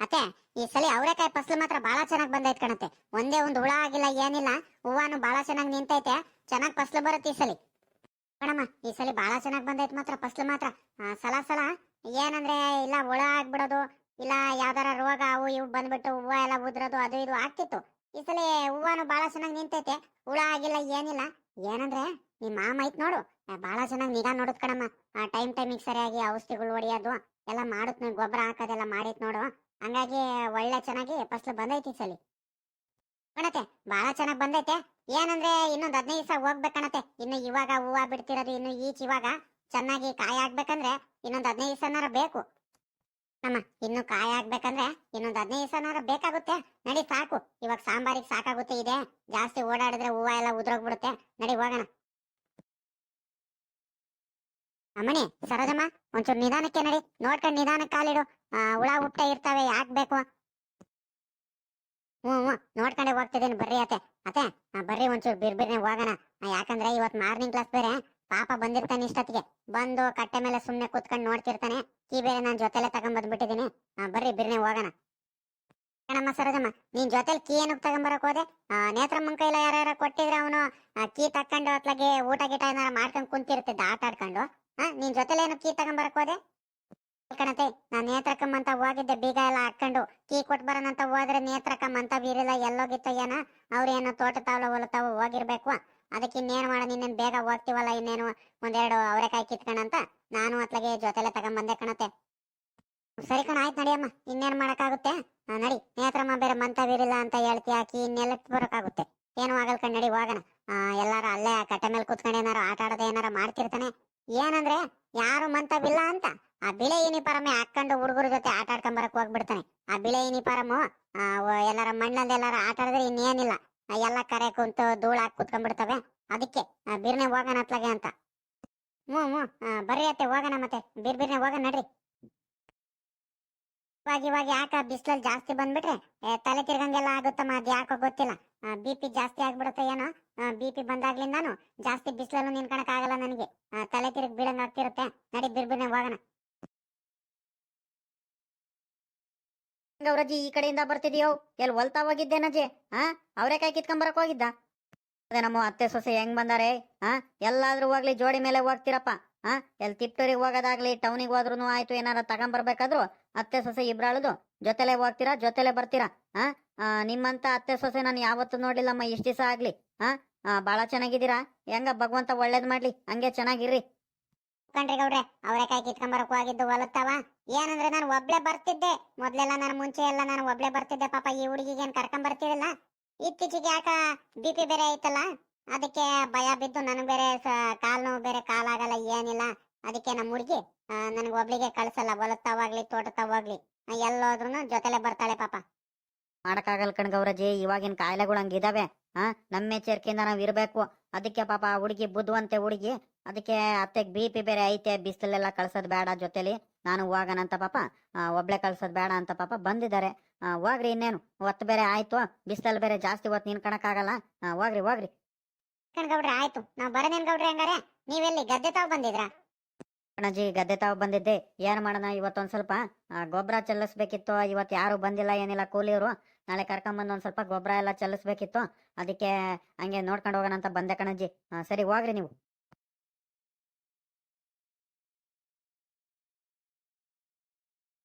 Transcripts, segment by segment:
ಅತ್ತೆ, ಈ ಸಲ ಅವರೆಕಾಯಿ ಫಸಲು ಮಾತ್ರ ಬಹಳ ಚೆನ್ನಾಗಿ ಬಂದೈತ್ ಕಣತ್ತೆ. ಒಂದೇ ಒಂದು ಹುಳ ಆಗಿಲ್ಲ, ಏನಿಲ್ಲ, ಹೂವಾನು ಬಹಳ ಚೆನ್ನಾಗಿ ನಿಂತೈತೆ. ಚೆನ್ನಾಗಿ ಫಸಲು ಬರುತ್ತೆ ಈ ಸಲ. ಕಣಮ್ಮ, ಈ ಸಲ ಬಹಳ ಚೆನ್ನಾಗಿ ಬಂದೈತ್ ಮಾತ್ರ, ಫಸಲು ಮಾತ್ರ. ಸಲ ಸಲ, ಏನಂದ್ರೆ, ಇಲ್ಲ ಹುಳ ಆಗ್ಬಿಡೋದು, ಇಲ್ಲ ಯಾವ್ದಾರ ರೋಗ ಅವು ಇವು ಬಂದ್ಬಿಟ್ಟು ಹೂವ ಎಲ್ಲ ಉದ್ರೋದು, ಅದು ಇದು ಆಗ್ತಿತ್ತು. ಈ ಸಲ ಹೂವಾನು ಬಹಳ ಚೆನ್ನಾಗಿ ನಿಂತೈತೆ, ಹುಳ ಆಗಿಲ್ಲ, ಏನಿಲ್ಲ. ಏನಂದ್ರೆ ನಿಮ್ ಮಾಮ ಐತ್ ನೋಡು ಬಹಳ ಚೆನ್ನಾಗಿ ನಿಗಾ ನೋಡುದ್ ಕಣಮ್ಮ. ಟೈಮ್ ಟೈಮಿಗೆ ಸರಿಯಾಗಿ ಔಷಧಿಗಳು ಹೊಡಿಯೋದು, ಎಲ್ಲ ಮಾಡುತ್ತೆ ಗೊಬ್ಬರ ಹಾಕೋದೆಲ್ಲ ಮಾಡಿತ್ ನೋಡು. ಹಂಗಾಗಿ, ಒಳ್ಳೆ ಚೆನ್ನಾಗಿ ಫಸ್ಲು ಬಂದೈತಿ ಸಲಿ. ಕಣತೆ ಬಹಳ ಚೆನ್ನಾಗಿ ಬಂದೈತೆ. ಏನಂದ್ರೆ, ಇನ್ನೊಂದು ಹದಿನೈದು ದಿವಸ ಹೋಗ್ಬೇಕಣತೆ ಇನ್ನು ಇವಾಗ ಹೂವ ಬಿಡ್ತಿರೋದು, ಇನ್ನು ಈಚ್ ಇವಾಗ ಚೆನ್ನಾಗಿ ಕಾಯಿ ಆಗ್ಬೇಕಂದ್ರೆ ಇನ್ನೊಂದು ಹದಿನೈದು ದಿವಸನಾರ ಬೇಕು. ಅಮ್ಮ ಇನ್ನು ಕಾಯಿ ಆಗ್ಬೇಕಂದ್ರೆ ಇನ್ನೊಂದು ಹದಿನೈದು ದಿವಸನಾರ ಬೇಕಾಗುತ್ತೆ. ನಡಿ ಸಾಕು. ಇವಾಗ ಸಾಂಬಾರಿಗೆ ಸಾಕಾಗುತ್ತೆ ಇದೆ. ಜಾಸ್ತಿ ಓಡಾಡಿದ್ರೆ ಹೂವ ಎಲ್ಲ ಉದ್ರೋಗ್ಬಿಡುತ್ತೆ. ನಡಿ ಹೋಗೋಣ. ಅಮ್ಮಣಿ ಸರೋಜಮ್ಮ ಒಂಚೂರು ನಿಧಾನಕ್ಕೆ ನಡಿ. ನೋಡ್ಕೊಂಡು ನಿಧಾನಕ್ಕೆ ಕಾಲಿಡು. ಹುಳ ಹುಟ್ಟ ಇರ್ತಾವೆ ಯಾಕ್ ಬೇಕು? ಹ್ಞೂ ಹ್ಞೂ ನೋಡ್ಕೊಂಡೆ ಹೋಗ್ತಿದ್ದೀನಿ ಬರ್ರಿ ಅತ್ತೆ. ಅತ್ತೆ ಬರ್ರಿ ಒಂಚೂರು ಬಿರ್ಬಿರ್ನೆ ಹೋಗೋಣ. ಯಾಕಂದ್ರೆ ಇವತ್ತು ಮಾರ್ನಿಂಗ್ ಕ್ಲಾಸ್ ಬೇರೆ. ಪಾಪ ಬಂದಿರ್ತಾನೆ ಇಷ್ಟೊತ್ತಿಗೆ. ಬಂದು ಕಟ್ಟೆ ಮೇಲೆ ಸುಮ್ಮನೆ ಕೂತ್ಕೊಂಡು ನೋಡ್ತಿರ್ತಾನೆ. ಕೀ ಬೇರೆ ನಾನು ಜೊತೆಲೆ ತಗೊಂಡ್ ಬಂದ್ಬಿಟ್ಟಿದ್ದೀನಿ ಆ, ಬರ್ರಿ ಬಿರ್ನೆ ಹೋಗೋಣ. ಕಣಮ್ಮ ಸರೋಜಮ್ಮ ನೀನ್ ಜೊತೆಲಿ ಕೀ ಏನಕ್ಕೆ ತಗೊಂಬರಕ್ ಹೋದೆ? ನೇತ್ರಮ್ಮನ್ ಕೈಲ ಯಾರ ಕೊಟ್ಟಿದ್ರೆ ಅವನು ಕೀ ತಕೊಂಡು ಅತ್ಲಾಗೆ ಊಟ ಗೀಟ ಏನಾರ ಮಾಡ್ಕೊಂಡು ಕುಂತಿರ್ತಿದ್ದ ಆಟ ಆಡ್ಕೊಂಡು ಹಾ, ನೀನ್ ಜೊತೆಲೆ ಏನು ಕೀ ತಗೊಂಬರಕ್ ಹೋದೆ? ಕಣತೆ, ನಾನ್ ನೇತ್ರಕಮ್ಮ ಅಂತ ಹೋಗಿದ್ದೆ, ಬೀಗ ಎಲ್ಲ ಹಾಕೊಂಡು ಕೀ ಕೊಟ್ ಬರೋಣ ಅಂತ ಹೋದ್ರೆ ನೇತ್ರಕಮ್ಮ ಅಂತ ಬೀರಿಲ್ಲ, ಎಲ್ಲೋಗಿತ್ತ ಏನ? ಅವ್ರೇನೋ ತೋಟ ತಾವಲ ಹೊಲತಾವ ಹೋಗಿರ್ಬೇಕು. ಅದಕ್ಕೆ ಇನ್ನೇನು ಮಾಡ ಇನ್ನೇನ್ ಬೇಗ ಹೋಗ್ತಿವಲ್ಲ, ಇನ್ನೇನು ಒಂದೆರಡು ಅವರೆಕಾಯಿ ಕಿತ್ಕೊಂಡಂತ? ನಾನು ಅತ್ಲಗೆ ಜೊತೆಲೆ ತಗೊಂಬಂದೆ ಕಣತೆ. ಸರಿ ಕಣ, ಆಯ್ತು ನಡಿಯಮ್ಮ ಇನ್ನೇನ್ ಮಾಡಕ್ಕಾಗುತ್ತೆ? ನಡಿ. ನೇತ್ರಮ್ಮ ಬೇರೆ ಮಂತ ಬೀರಿಲ್ಲ ಅಂತ ಹೇಳ್ತಿ ಹಾಕಿ ಇನ್ನೆಲ್ಲ ಬರೋಕ್ಕಾಗುತ್ತೆ ಏನು ಆಗಲ್ ಕಣ್ ನಡಿ ಹೋಗೋಣ. ಎಲ್ಲಾರ ಅಲ್ಲೇ ಕಟ್ಟೆ ಮೇಲೆ ಕುತ್ಕೊಂಡು ಏನಾರು ಆಟ ಆಡೋದು ಏನಾರ ಮಾಡ್ತಿರ್ತಾನೆ? ಏನಂದ್ರೆ ಯಾರು ಮಂತವಿಲ್ಲ ಅಂತ ಆ ಬಿಳೆ ಯೂನಿಫಾರಮ್ ಹಾಕೊಂಡು ಹುಡುಗರ ಜೊತೆ ಆಟ ಆಡ್ಕೊಂಡ್ ಬರಕ್ ಹೋಗ್ಬಿಡ್ತಾನೆ. ಆ ಬಿಳೆ ಯೂನಿಫಾರ್ಮ್ ಎಲ್ಲಾರ ಮಣ್ಣಲ್ಲಿ ಎಲ್ಲಾರ ಆಟ ಆಡಿದ್ರೆ ಇನ್ನೇನಿಲ್ಲ. ಎಲ್ಲ ಕರೆ ಕುಂತು ಧೂಳ ಹಾಕಿ ಕುತ್ಕೊಂಡ್ಬಿಡ್ತವೆ. ಅದಕ್ಕೆ ಬಿರ್ನೆ ಹೋಗೋಣ ಅತ್ಲಾಗೆ ಅಂತ. ಹ್ಮ್ ಹ್ಮ್ ಬರ್ರಿ ಅತ್ತೆ, ಹೋಗೋಣ ಮತ್ತೆ. ಬಿರ್, ಬಿರ್ನೆ ಹೋಗೋಣ ನಡ್ರಿ. ಇವಾಗ ಇವಾಗ ಯಾಕ ಬಿಸಿಲಲ್ಲಿ ಜಾಸ್ತಿ ಬಂದ್ಬಿಟ್ರೆ ತಲೆ ತಿರ್ಗಂಗೆಲ್ಲ ಆಗುತ್ತಮ್ಮ ಅದು ಯಾಕೋ ಗೊತ್ತಿಲ್ಲ. ಬಿ ಪಿ ಜಾಸ್ತಿ ಆಗ್ಬಿಡುತ್ತೆ ಏನೋ ಬಿ ಪಿ ಬಂದಾಗ್ಲಿಂದಾನು ಜಾಸ್ತಿ ಬಿಸಿಲಲ್ಲೂ ನಿನ್ಕೊಳಕ್ ಆಗಲ್ಲ ನನಗೆ. ತಲೆ ತಿರುಗಿ ಬೀಳಂಗ್ ಆಗ್ತಿರುತ್ತೆ ನಡಿ ಬಿರ್ಬಿರ್ನೆ ಹೋಗೋಣ. ಗೌರಜ್ಜಿ, ಈ ಕಡೆಯಿಂದ ಬರ್ತಿದ್ಯೋ? ಎಲ್ಲಿ ಹೊಲ್ತಾ ಹೋಗಿದ್ದೇನಜ್ಜಿ ಹಾ ಕೈ ಕಿತ್ಕೊಂಡ್ ಬರಕ್ ಹೋಗಿದ್ದ? ಅದೇ ನಮ್ಮ ಅತ್ತೆ ಸೊಸೆ ಹೆಂಗ್ ಬಂದಾರೆ? ಹಾ ಎಲ್ಲಾದ್ರೂ ಹೋಗ್ಲಿ, ಜೋಡಿ ಮೇಲೆ ಹೋಗ್ತಿರಪ್ಪ. ಹಾ ಎಲ್ಲಿ ತಿಪ್ಟೂರಿಗೆ ಹೋಗೋದಾಗ್ಲಿ ಟೌನಿಗೆ ಹೋದ್ರು ಆಯ್ತು ಏನಾರ ತಗೊಂಬರ್ಬೇಕಾದ್ರು ಅತ್ತೆ ಸೊಸೆ ಇಬ್ರಾಳದು ಜೊತೆಲೆ ಹೋಗ್ತೀರಾ ಜೊತೆಲೆ ಬರ್ತೀರಾ? ಆ, ನಿಮ್ಮಂತ ಅತ್ತೆ ಸೊಸೆ ನಾನು ಯಾವತ್ತೂ ನೋಡಿಲ್ಲಮ್ಮ ಇಷ್ಟ ದಿವಸ ಆಗ್ಲಿ. ಹಾ ಆ, ಬಾಳ ಚೆನ್ನಾಗಿದ್ದೀರಾ? ಹೆಂಗ ಭಗವಂತ ಒಳ್ಳೇದ್ ಮಾಡ್ಲಿ ಹಂಗೆ ಚೆನ್ನಾಗಿರ್ರಿ. ಕಣ್ರಿ ಗೌಡ್ರೆ ಅವರೆಕಾಯಿ ಕಿತ್ಕೊಂಬರಕ್ ಹೋಗಿದ್ದು ಹೊಲತ್ತಾವ? ಏನಂದ್ರೆ ನಾನು ಒಬ್ಳೆ ಬರ್ತಿದ್ದೆ. ಮೊದ್ಲೆಲ್ಲ ನಾನು ಮುಂಚೆ ಎಲ್ಲ ನಾನು ಒಬ್ಳೆ ಬರ್ತಿದ್ದೆ ಪಾಪ ಈ ಹುಡುಗಿಗೆ ಏನ್ ಕರ್ಕೊಂಡ್ ಬರ್ತಿರಲ್ಲ ಇತ್ತೀಚೆಗೆ ಯಾಕ ಬಿ ಪಿ ಬೇರೆ ಐತಲ್ಲ? ಅದಕ್ಕೆ ಭಯ ಬಿದ್ದು ನನಗೆ ಬೇರೆ ಕಾಲು ನೋವು ಬೇರೆ ಕಾಲಾಗಲ್ಲ ಏನಿಲ್ಲ. ಅದಕ್ಕೆ ನಮ್ಮ ಹುಡುಗಿ ನನಗೆ ಒಬ್ಳಿಗೆ ಕಳಿಸಲ್ಲ ಹೊಲತ್ತಾವಾಗ್ಲಿ ತೋಟತಾವಾಗ್ಲಿ. ಎಲ್ಲೋದ್ರು ಜೊತೆಲೆ ಬರ್ತಾಳೆ ಪಾಪ. ಮಾಡಕ್ಕಾಗಲ್ಲ ಕಣ್ ಗೌರಜ್ಜಿ ಇವಾಗಿನ ಕಾಯಿಲೆಗಳು ಹಂಗಿದಾವೆ ಹಾ ನಮ್ಮ ಎಚ್ಚರಿಕೆಯಿಂದ ನಾವ್ ಇರ್ಬೇಕು. ಅದಕ್ಕೆ ಪಾಪ ಹುಡುಗಿ ಬುದ್ಧವಂತೆ ಹುಡುಗಿ ಅದಕ್ಕೆ ಅತ್ತೆಗ್ ಬಿ ಪಿ ಬೇರೆ ಐತೆ ಬಿಸಿಲೆಲ್ಲ ಕಳ್ಸೋದ್ ಬೇಡ ಜೊತೆಲಿ. ನಾನು ಹೋಗೋಣಂತ ಪಾಪ ಒಬ್ಳೆ ಕಳ್ಸೋದ್ ಬೇಡ ಅಂತ ಪಾಪ ಬಂದಿದ್ದಾರೆ ಹೋಗ್ರಿ ಇನ್ನೇನು ಹೊತ್ತು ಬೇರೆ ಆಯ್ತು ಬಿಸಿಲಲ್ಲಿ ಬೇರೆ ಜಾಸ್ತಿ ಹೊತ್ತು ನಿನ್ಕೊಳಕ್ಕಾಗಲ್ಲ ಆ, ಹೋಗ್ರಿ ಹೋಗ್ರಿ. ಕಣ್ ಗೌಡ್ರೆ ಆಯ್ತು. ನಾವ್ ಬರದೇನ್ ಗೌಡ್ರೆ ಹಂಗಾರೆ? ನೀವೆಲ್ಲಿ ಗದ್ದೆ ತಾವ್ ಬಂದಿದ್ರಾ? ಅಣ್ಣಾಜಿ ಗದ್ದೆ ತಾವ್ ಬಂದಿದ್ದೆ. ಏನ್ ಮಾಡೋಣ ಇವತ್ತೊಂದ್ ಸ್ವಲ್ಪ ಗೊಬ್ಬರ ಚೆಲ್ಲಿಸ್ಬೇಕಿತ್ತು. ಇವತ್ತು ಯಾರು ಬಂದಿಲ್ಲ ಏನಿಲ್ಲ ಕೂಲಿಯವರು. ನಾಳೆ ಕರ್ಕೊಂಬಂದು ಒಂದ್ ಸ್ವಲ್ಪ ಗೊಬ್ಬರ ಎಲ್ಲ ಚೆಲ್ಲಿಸ್ಬೇಕಿತ್ತು. ಅದಕ್ಕೆ ಹಂಗೆ ನೋಡ್ಕೊಂಡು ಹೋಗೋಣ ಅಂತ ಬಂದೆ ಕಣಜ್ಜಿ ಸರಿ ಹೋಗ್ರಿ ನೀವು.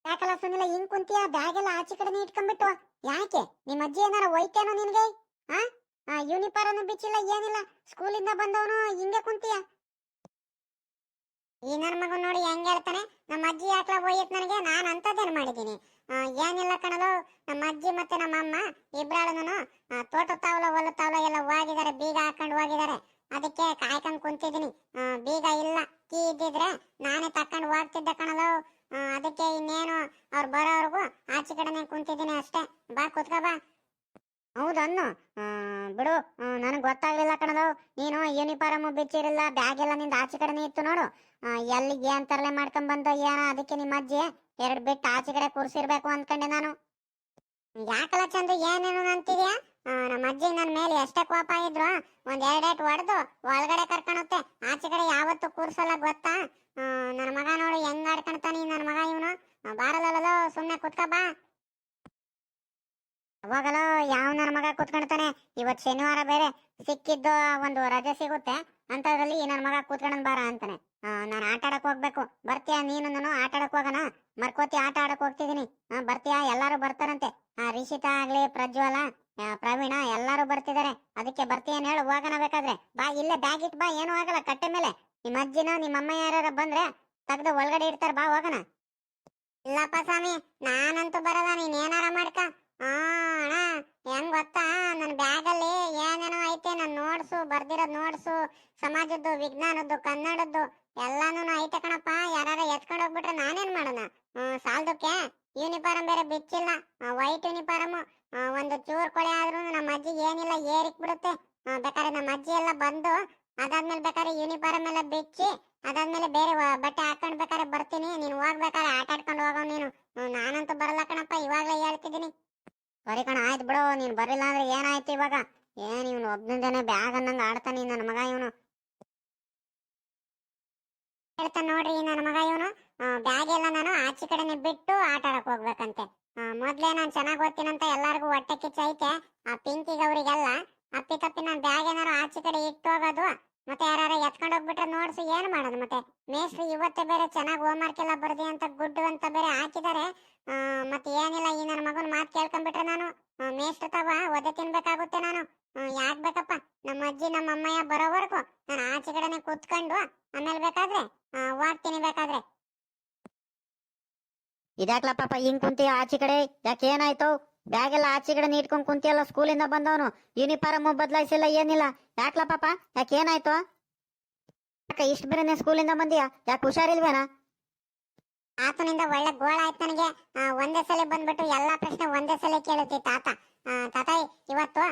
ಯಾಕಲ್ಲ ಸುನಿಲ ಹಿಂಗ್ ಕುಂತಿಯ? ಬ್ಯಾಗ್ ಎಲ್ಲ ಆಚೆ ಕಡೆ ಇಟ್ಕೊಂಡ್ಬಿಟ್ಟು ಯಾಕೆ? ನಿಮ್ಮ ಅಜ್ಜಿ ಏನಾರ ಒಯ್ತೇನೋ ನಿನ್ಗೆ? ಆ? ಯೂನಿಫಾರ್ಮ್ ಬಿಚ್ಚಿಲ್ಲ ಏನಿಲ್ಲ. ಸ್ಕೂಲಿಂದ ಬಂದವನು ಹಿಂಗೆ ಕುಂತೀಯ. ಈ ನನ್ನ ಮಗ ನೋಡಿ ಹೆಂಗ್ ಹೇಳ್ತಾನೆ ನಮ್ಮ ಅಜ್ಜಿ ಯಾಕ್ಲ ಹೋಗಿತ್ ನನಗೆ? ನಾನು ಅಂತದೇನ್ ಮಾಡಿದೀನಿ ಆ, ಏನಿಲ್ಲ ಕಣಲು ನಮ್ಮ ಅಜ್ಜಿ ಮತ್ತೆ ನಮ್ಮ ಅಮ್ಮ ಇಬ್ರಾಳನು ತೋಟ ತಾವಲ ಹೊಲ ತಾವಲ ಎಲ್ಲ ಹೋಗಿದ್ದಾರೆ ಬೀಗ ಹಾಕೊಂಡು ಹೋಗಿದ್ದಾರೆ. ಅದಕ್ಕೆ ಕಾಯ್ಕೊಂಡು ಕುಂತಿದೀನಿ ಆ, ಬೀಗ ಇಲ್ಲ ಕೀ ಇದ್ದಿದ್ರೆ ನಾನೇ ತಕೊಂಡು ಹೋಗ್ತಿದ್ದೆ ಕಣಲು. ಅದಕ್ಕೆ ಇನ್ನೇನು ಅವ್ರು ಬರೋವರೆಗೂ ಆಚೆ ಕಡೆನೆ ಕುಂತಿದ್ದೀನಿ ಅಷ್ಟೇ. ಬಾ ಕುತ್ಕ ಬಾ. ಹೌದನ್ನು ಬಿಡು. ನನಗೆ ಗೊತ್ತಾಗ್ಲಿಲ್ಲ ಕಣದು ನೀನು ಯೂನಿಫಾರ್ಮ್ ಬಿಚ್ಚಿರಲಿಲ್ಲ ಬ್ಯಾಗ್ ಎಲ್ಲ ನಿಂದ ಆಚೆ ಕಡೆನೇ ಇತ್ತು ನೋಡು. ಎಲ್ಲಿಗೆ ಎಲ್ಲಿ ಏನ್ ತರಲೆ ಮಾಡ್ಕೊಂಡ್ ಬಂದು ಏನ ಅದಕ್ಕೆ ನಿಮ್ಮ ಅಜ್ಜಿ ಎರಡು ಬಿಟ್ಟು ಆಚೆ ಕಡೆ ಕೂರ್ಸಿರ್ಬೇಕು ಅನ್ಕೊಂಡೆ ನಾನು. ಯಾಕಲ್ಲ ಚಂದ, ಏನೇನು ಅಂತಿದ್ಯಾ? ನಮ್ಮ ಅಜ್ಜಿ ನನ್ನ ಮೇಲೆ ಎಷ್ಟೇ ಕೋಪ ಇದ್ರು ಒಂದ್ ಎರಡೇಟ್ ಹೊಡೆದು ಒಳಗಡೆ ಕರ್ಕೊಳುತ್ತೆ ಆಚೆ ಕಡೆ ಯಾವತ್ತು ಕೂರ್ಸಲ್ಲ ಗೊತ್ತಾ? ನನ್ನ ಮಗ ನೋಡು, ಹೆಂಗ್ ಆಡ್ಕೊಂತಾನೆ ನನ್ನ ಮಗ ಇವನು? ಬಾರಲ್ಲ ಸುಮ್ಮನೆ ಕುತ್ಕ ಬಾ. ಅವಾಗಲ ಯಾವ ನನ್ನ ಮಗ ಕೂತ್ಕೊಂಡ್ತಾನೆ, ಇವತ್ ಶನಿವಾರ ಬೇರೆ ಸಿಕ್ಕಿದ್ದು ಒಂದು ರಜೆ ಸಿಗುತ್ತೆ, ಅಂತದ್ರಲ್ಲಿ ಈ ನನ್ನ ಮಗ ಕೂತ್ಕೊಂಡ್ ಬಾರ ಅಂತಾನೆ. ನಾನು ಆಟ ಆಡಕ್ ಹೋಗ್ಬೇಕು. ಬರ್ತೀಯಾ ನೀನು ನಾನು ಆಟ ಆಡಕ್ ಹೋಗೋಣ? ಮರ್ಕೋತಿ ಆಟ ಆಡಕ್ ಹೋಗ್ತಿದೀನಿ. ಬರ್ತೀಯಾ? ಎಲ್ಲಾರು ಬರ್ತಾರಂತೆ. ರಿಷಿತಾ ಆಗ್ಲಿ, ಪ್ರಜ್ವಲ ಪ್ರವೀಣ ಎಲ್ಲಾರು ಬರ್ತಿದಾರೆ. ಅದಕ್ಕೆ ಬರ್ತೀಯನ್ ಹೇಳು, ಹೋಗೋಣ ಬೇಕಾದ್ರೆ. ಬಾ, ಇಲ್ಲೇ ಬ್ಯಾಗ್ ಇಟ್ ಬಾ, ಏನೂ ಆಗಲ್ಲ, ಕಟ್ಟೆ ಮೇಲೆ. ನಿಮ್ಮ ಅಜ್ಜಿನ, ನಿಮ್ಮ ಅಮ್ಮ ಯಾರ ಬಂದ್ರೆ ತೆಗ್ದು ಒಳಗಡೆ ಇಡ್ತಾರ, ಬಾ, ಹೋಗೋಣ. ಇಲ್ಲಪ್ಪ ಸ್ವಾಮಿ, ನಾನಂತೂ ಬರಲ್ಲ, ನೀನ್ ಏನಾರ ಮಾಡ್ಕ. ಹೆಂಗ್ ಗೊತ್ತಾ? ನನ್ನ ಬ್ಯಾಗಲ್ಲಿ ಏನೇನೋ ಐತೆ ನನ್ನ ನೋಡ್ಸು, ಬರ್ದಿರೋದ್ ನೋಡ್ಸು. ಸಮಾಜದ್ದು, ವಿಜ್ಞಾನದ್ದು, ಕನ್ನಡದ್ದು, ಎಲ್ಲಾನು ಐತೆ ಕಣಪ್ಪ. ಯಾರು ಎತ್ಕೊಂಡು ಹೋಗ್ಬಿಟ್ರೆ ನಾನೇನ್ ಮಾಡೋಣ? ಸಾಲ್ದಕ್ಕೆ? ಯೂನಿಫಾರ್ಮ್ ಬೇರೆ ಬಿಚ್ಚಿಲ್ಲ. ವೈಟ್ ಯೂನಿಫಾರ್ಮ್ ಒಂದು ಚೂರ್ ಕೊಳೆ ಆದ್ರೂ ನಮ್ಮ ಅಜ್ಜಿ ಏನಿಲ್ಲ ಏರಿಕ್ ಬಿಡುತ್ತೆ ಬೇಕಾದ್ರೆ ನಮ್ಮ ಅಜ್ಜಿ ಎಲ್ಲ ಬಂದು, ಅದಾದ್ಮೇಲೆ ಬೇಕಾದ್ರೆ ಯೂನಿಫಾರ್ಮ್ ಎಲ್ಲ ಬಿಚ್ಚಿ, ಅದಾದ್ಮೇಲೆ ಬೇರೆ ಬಟ್ಟೆ ಹಾಕೊಂಡ್ ಬೇಕಾದ್ರೆ ಬರ್ತೀನಿ. ನೀನು ಹೋಗ್ಬೇಕಾದ್ರೆ ಆಟ ಆಡ್ಕೊಂಡು ಹೋಗೋ ನೀನು. ನಾನಂತೂ ಬರಲ್ಲ ಕಣಪ್ಪ. ಇವಾಗ್ಲೇ ಹೇಳ್ತಿದ್ದೀನಿ. ಸರಿ ಕಣ, ಆಯ್ತು ಬಿಡು, ನೀನು ಬರಲಿಲ್ಲ ಅಂದ್ರೆ ಏನಾಯ್ತು ಇವಾಗ? ಏನ್ ಇವನು ಒಬ್ನಿಂದನೇ ಬ್ಯಾಗ್ ಅನ್ನಂಗ ಆಡ್ತಾನೆ ನನ್ನ ಮಗ ಇವನು? ಹೇಳ್ತಾನೆ ನೋಡ್ರಿ ನನ್ನ ಮಗ ಇವನು. ಬ್ಯಾಗ್ ಎಲ್ಲ ನಾನು, ಆಚೆ ಕಡೆನೆ ಬಿಟ್ಟು ಆಟ ಆಡಕ್ ಹೋಗ್ಬೇಕಂತೆ. ಮೊದ್ಲೇ ನಾನು ಚೆನ್ನಾಗಿ ಓದ್ತೀನಂತ ಎಲ್ಲಾರ್ಗು ಹೊಟ್ಟೆ ಕಿಚ್ಚೈತೆ. ಆ ಪಿಂಕಿಗೆ ಅವರಿಗೆಲ್ಲ ಅಪ್ಪಿ ತಪ್ಪಿ ನಾನು ಬ್ಯಾಗ್ ಏನಾರು ಆಚೆ ಕಡೆ ಇಟ್ಟು ಹೋಗೋದು? ಮತ್ತೆ ಯಾರು ಎತ್ಕೊಂಡು ಹೋಗ್ಬಿಟ್ರೆ ನೋಡ್ಸು ಏನ್ ಮಾಡೋದು? ಮತ್ತೆ ಮೇಸ್ಟ್ರಿ ಇವತ್ತೇ ಬೇರೆ ಚೆನ್ನಾಗಿ ಹೋಮ್ವರ್ಕ್ ಎಲ್ಲ ಬರ್ದಿ ಅಂತ ಗುಡ್ ಅಂತ ಬೇರೆ ಹಾಕಿದ್ದಾರೆ ಮತ್ತೆ ಏನಿಲ್ಲ, ಈ ನನ್ನ ಮಗನ ಮಾತು ಕೇಳ್ಕೊಂಡ್ಬಿಟ್ರೆ ನಾನು ಮೇಷ್ಟ್ರ ತವ, ಒದೆ ತಿನ್ಬೇಕಾಗುತ್ತೆ ನಾನು. ಯಾಕ್ ಬೇಕಪ್ಪ? ನಮ್ಮ ಅಜ್ಜಿ, ನಮ್ಮ ಅಮ್ಮಯ್ಯ ಬರೋವರೆಗೂ. ನಾನು ಆಚೆ ಕಡೆನೆ ಕೂತ್ಕೊಂಡು, ಆಮೇಲೆ ಬೇಕಾದ್ರೆ ಹೋಗ್ತೀನಿ ಬೇಕಾದ್ರೆ ಇದ್ಯಾಕ್ಲ ಪಾಪ ಹಿಂಗ್ ಕುಂತಿ ಆಚೆ ಕಡೆ? ಯಾಕೆ ಏನಾಯ್ತು? ಬ್ಯಾಗ್ ಎಲ್ಲ ಆಚೆ ಕಡೆ ನೀಟ್ಕೊಂಡ್ ಕುಂತಿಯಲ್ಲ, ಸ್ಕೂಲಿಂದ ಬಂದವನು. ಯೂನಿಫಾರ್ಮ್ ಬದಲಾಯಿಸಿಲ್ಲ, ಏನಿಲ್ಲ. ಯಾಕ್ಲ ಪಾಪ? ಯಾಕೆ ಏನಾಯ್ತು? ಯಾಕ ಇಷ್ಟ ಬೇರೆನೆ ಸ್ಕೂಲಿಂದ ಬಂದಿಯಾ? ಯಾಕೆ ಹುಷಾರಿಲ್ವೇನಾ? ಆತನಿಂದ ಒಳ್ಳೆ ಗೋಳ ಆಯ್ತು ನನಗೆ. ಒಂದೇ ಸಲ ಬಂದ್ಬಿಟ್ಟು ಎಲ್ಲಾ ಪ್ರಶ್ನೆ ಒಂದೇ ಸಲ ಕೇಳುತ್ತೆ ತಾತ. ಆ, ತಾತ ಇವತ್ತು